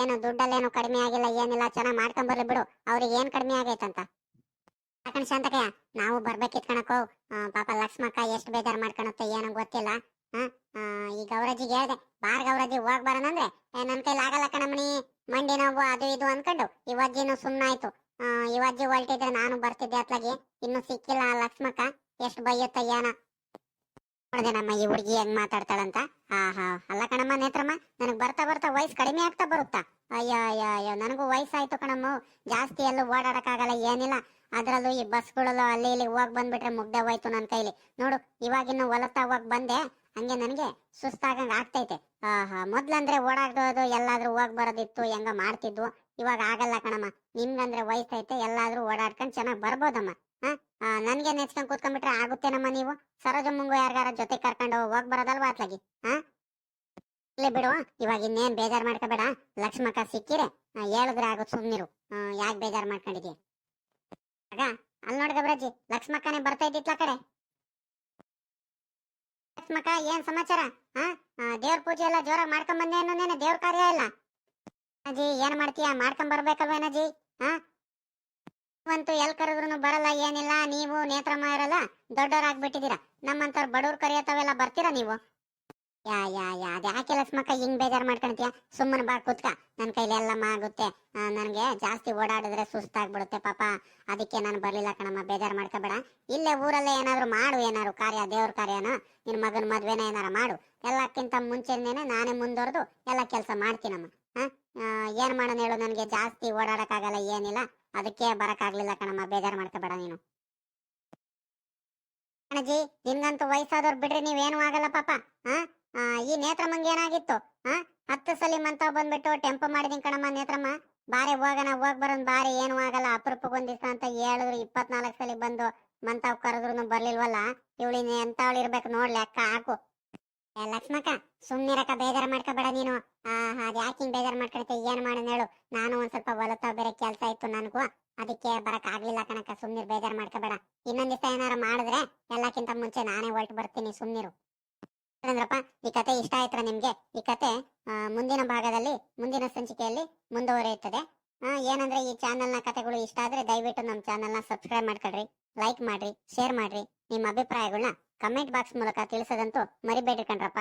ಏನು ದುಡ್ಡಲ್ಲೇನು ಕಡಿಮೆ ಆಗಿಲ್ಲ ಏನಿಲ್ಲ ಚೆನ್ನಾಗಿ ಮಾಡ್ಕೊಂಡ್ ಬರ್ಲಿ ಬಿಡು. ಅವ್ರಿಗೆ ಏನ್ ಕಡಿಮೆ ಆಗೈತಂತ? ಯಾಕಂದ್ ಶಾಂತಕಯ್ಯ ನಾವು ಬರ್ಬೇಕಿತ್ ಕಣಕೋ ಆ, ಪಾಪ ಲಕ್ಷ್ಮಕ್ಕ ಎಷ್ಟು ಬೇಜಾರ್ ಮಾಡ್ಕೊಳತ್ತೆ ಏನೋ ಗೊತ್ತಿಲ್ಲ. ಈ ಗೌರಜಿಗೆ ಹೇಳ್ದೆ ಬಾರ್ ಗೌರಜಿ ಹೋಗ್ ಬರೋಣಂದ್ರೆ ನನ್ ಕೈಲಿ ಆಗಲ್ಲ ಕಣಮಣಿ ಮಂಡಿ ನೋವು ಅದು ಇದು ಅನ್ಕೊಂಡು ಇವಜ್ಜಿನೂ ಸುಮ್ನಾಯ್ತು ಆ, ಇವಜ್ಜಿ ಹೊಲ್ಟಿದ್ರೆ ನಾನು ಬರ್ತಿದ್ದೆ ಅತ್ಲಾಗಿ. ಇನ್ನು ಸಿಕ್ಕಿಲ್ಲ ಲಕ್ಷ್ಮಕ್ಕ. ಎಷ್ಟು ಬೈಯುತ್ತ ಏನ ನೋಡ್ದೆ ಈ ಹುಡುಗಿ ಹೆಂಗ್ ಮಾತಾಡ್ತಾಳಂತ? ಆಹಾ, ಅಲ್ಲ ಕಣಮ್ಮ ನೇತ್ರಮ್ಮ, ನನಗ್ ಬರ್ತಾ ಬರ್ತಾ ವಯಸ್ಸು ಕಡಿಮೆ ಆಗ್ತಾ ಬರುತ್ತಾ? ಅಯ್ಯೋ ಅಯ್ಯೋ ಅಯ್ಯೋ ನನಗೂ ವಯಸ್ಸಾಯ್ತು ಕಣಮ್ಮ. ಜಾಸ್ತಿ ಎಲ್ಲೂ ಓಡಾಡಕ್ಕಾಗಲ್ಲ, ಏನಿಲ್ಲ. ಅದ್ರಲ್ಲೂ ಈ ಬಸ್ಗಳಲ್ಲೂ ಅಲ್ಲಿ ಇಲ್ಲಿ ಹೋಗ್ ಬಂದ್ಬಿಟ್ರೆ ಮುಗ್ದೆ ಹೋಯ್ತು ನನ್ನ ಕೈಲಿ. ನೋಡು ಇವಾಗಿನ್ನು ಹೊಲತಾ ಹೋಗ್ ಬಂದೆ. ಹಂಗೆ ನನಗೆ ಸುಸ್ತಾಗಂಗ್ ಆಗ್ತೈತೆ. ಆಹಾ, ಮೊದ್ಲಂದ್ರೆ ಓಡಾಡೋದು ಎಲ್ಲಾದ್ರೂ ಹೋಗ್ ಬರೋದಿತ್ತು, ಹೆಂಗ ಮಾಡ್ತಿದ್ವು. ಇವಾಗ ಆಗಲ್ಲ ಕಣಮ್ಮ. ನಿಮ್ಗಂದ್ರೆ ವಯಸ್ಸೈತೆ, ಎಲ್ಲಾದ್ರೂ ಓಡಾಡ್ಕೊಂಡ್ ಚೆನ್ನಾಗ್ ಬರ್ಬೋದಮ್ಮ. ನನ್ಗೆ ನೆಚ್ಕೊಂಡ್ ಕೂತ್ಕೊಂಡ್ಬಿಟ್ರೆ ಆಗುತ್ತೇನಮ್ಮ ನೀವು? ಸರೋಜಮ್ಮಂಗು ಮುಂಗು ಯಾರ್ಗಾರ ಜೊತೆ ಕರ್ಕೊಂಡು ಹೋಗ್ ಬರೋದಲ್ವಾ ಅತ್ಲಾಗಿ ಹಾ ಇಲ್ಲೇ ಬಿಡು ಇವಾಗ ಇನ್ನೇನ್ ಬೇಜಾರ್ ಮಾಡ್ಕೋಬೇಡ. ಲಕ್ಷ್ಮಕ್ಕ ಸಿಕ್ಕಿರೆ ಆ, ಹೇಳಿದ್ರೆ ಆಗುತ್ತೆ ಸುಮ್ನಿರು. ಯಾಕೆ ಬೇಜಾರ್ ಮಾಡ್ಕೊಂಡಿದ್ಯ? ಆಗ ಅಲ್ಲಿ ನೋಡ್ ಬ್ರಜ್ಜಿ ಲಕ್ಷ್ಮಕ್ಕನೇ ಬರ್ತಾ ಇದ್ದಿತ್ಲ ಕಡೆ. ಲಕ್ಷ್ಮಕ್ಕ ಏನ್ ಸಮಾಚಾರ? ಹಾ ದೇವ್ರ ಪೂಜೆ ಎಲ್ಲ ಜೋರಾಗಿ ಮಾಡ್ಕೊಂಡ್ ಬಂದೆ ಅನ್ನೋದೇನೆ ದೇವ್ರ ಕಾರ್ಯ ಇಲ್ಲ. ಅಜ್ಜಿ ಏನ್ ಮಾಡ್ತೀಯ? ಮಾಡ್ಕೊಂಡ್ ಬರ್ಬೇಕಲ್ವೇನಜ್ಜಿ? ಹಾ ಅಂತೂ ಎಲ್ ಕರೆದ್ರು ಬರಲ್ಲ, ಏನಿಲ್ಲ, ನೀವು ನೇತ್ರಮ್ಮ ಇರಲ್ಲ ದೊಡ್ಡವರಾಗ್ಬಿಟ್ಟಿದ್ದೀರಾ ನಮ್ಮಂತವ್ರು ಬಡವ್ರು ಕರೆಯತ್ತವೆಲ್ಲ ಬರ್ತೀರಾ ನೀವು? ಯಾ ಯಾ ಯಾ ಅದ್ಯಾಕೆ ಲಕ್ಷ್ಮಕ್ಕ ಹಿಂಗ್ ಬೇಜಾರ್ ಮಾಡ್ಕೊಂತೀಯ? ಸುಮ್ಮನೆ ಬಾ, ಕುತ್ಕ. ನನ್ ಕೈಲಿ ಎಲ್ಲಮ್ಮ ಆಗುತ್ತೆ ನನಗೆ ಜಾಸ್ತಿ ಓಡಾಡಿದ್ರೆ ಸುಸ್ತಾಗ್ಬಿಡುತ್ತೆ ಪಾಪ. ಅದಕ್ಕೆ ನಾನು ಬರಲಿಲ್ಲ ಕಣಮ್ಮ, ಬೇಜಾರ್ ಮಾಡ್ಕೋಬೇಡ. ಇಲ್ಲೇ ಊರಲ್ಲೇ ಏನಾದ್ರು ಮಾಡು, ಏನಾದ್ರು ಕಾರ್ಯ, ದೇವ್ರ ಕಾರ್ಯನ? ನಿನ್ ಮಗನ ಮದ್ವೆನ ಏನಾರ ಮಾಡು. ಎಲ್ಲಕ್ಕಿಂತ ಮುಂಚೆನೇನೆ ನಾನೇ ಮುಂದುವರೆದು, ಎಲ್ಲ ಕೆಲಸ ಮಾಡ್ತೀನಮ್ಮ. ಏನ್ ಮಾಡೋಣ ಹೇಳು ನನಗೆ? ಜಾಸ್ತಿ ಓಡಾಡಕ್ಕಾಗಲ್ಲ, ಏನಿಲ್ಲ. ಅದಕ್ಕೆ ಬರಕ್ಕಾಗ್ಲಿಲ್ಲ ಕಣಮ್ಮ, ಬೇಜಾರು ಮಾಡ್ಕೋಬೇಡ ನೀನು. ಅಣ್ಣಜಿ, ನಿಮ್ಗಂತೂ ವಯಸ್ಸಾದವ್ರು ಬಿಡ್ರಿ, ನೀವೇನು ಆಗಲ್ಲ ಪಾಪ. ಈ ನೇತ್ರಮ್ಮಂಗೆ ಏನಾಗಿತ್ತು? ಹತ್ತು ಸಲ ಮಂತ ಬಂದ್ಬಿಟ್ಟು ಟೆಂಪೋ ಮಾಡಿದೀನಿ ಕಣಮ್ಮ ನೇತ್ರಮ್ಮ. ಬಾರಿ ಹೋಗೋಣ, ಹೋಗ್ ಬರೋನ್ ಬಾರಿ, ಏನು ಆಗಲ್ಲ. ಅಪರೂಪಕ್ಕೆ ಒಂದ್ ದಿವಸ ಅಂತ ಹೇಳಿದ್ರು, ಇಪ್ಪತ್ನಾಲ್ಕು ಸಲ ಬಂದು ಮಂತಾವ್ ಕರೆದ್ರು ಬರ್ಲಿಲ್ವಲ್ಲ? ಇವಳಿನ ಎಂತವಳು ಇರ್ಬೇಕು ನೋಡ್ ಲೆಕ್ಕ ಹಾಕು. ಲಕ್ಷ್ಮಕ್ಕ ಸುಮ್ನಿರಕ ಬೇಜಾರ್ ಮಾಡ್ಕೋಬೇಡ ನೀನು. ಅದ್ ಯಾಕೆ ಬೇಜಾರ್ ಮಾಡ್ಕೊಳ್ತೆ? ಏನ್ ಮಾಡೋಣ ಹೇಳು. ನಾನು ಒಂದ್ ಸ್ವಲ್ಪ ಹೊಲತ ಬೇರೆ ಕೆಲ್ಸ ಇತ್ತು ನನಗೂ. ಅದಕ್ಕೆ ಬರಕ್ ಆಗ್ಲಿಲ್ಲ ಕಣಕ್ಕ, ಸುಮ್ನಿರ್, ಬೇಜಾರ್ ಮಾಡ್ಕೋಬೇಡ. ಇನ್ನೊಂದ್ ದಿವಸ ಏನಾರ ಮಾಡಿದ್ರೆ ಎಲ್ಲಕ್ಕಿಂತ ಮುಂಚೆ ನಾನೇ ಹೊರಟು ಬರ್ತೀನಿ, ಸುಮ್ನಿರು. ಅಂದ್ರಪ್ಪ ಈ ಕತೆ ಇಷ್ಟ ಆಯ್ತ್ರ ನಿಮ್ಗೆ? ಈ ಕತೆ ಮುಂದಿನ ಭಾಗದಲ್ಲಿ, ಮುಂದಿನ ಸಂಚಿಕೆಯಲ್ಲಿ ಮುಂದುವರಿಯುತ್ತದೆ. ಏನಂದ್ರೆ ಈ ಚಾನೆಲ್ನ ಕತೆಗಳು ಇಷ್ಟ ಆದ್ರೆ ದಯವಿಟ್ಟು ನಮ್ಮ ಚಾನೆಲ್ನ ಸಬ್ಸ್ಕ್ರೈಬ್ ಮಾಡ್ಕೊಳ್ರಿ, ಲೈಕ್ ಮಾಡ್ರಿ, ಶೇರ್ ಮಾಡ್ರಿ. ನಿಮ್ಮ ಅಭಿಪ್ರಾಯಗಳನ್ನ ಕಮೆಂಟ್ ಬಾಕ್ಸ್ ಮೂಲಕ ತಿಳಿಸೋದಂತೂ ಮರಿಬೇಡ್ರಿ ಕಣ್ರಪ್ಪ.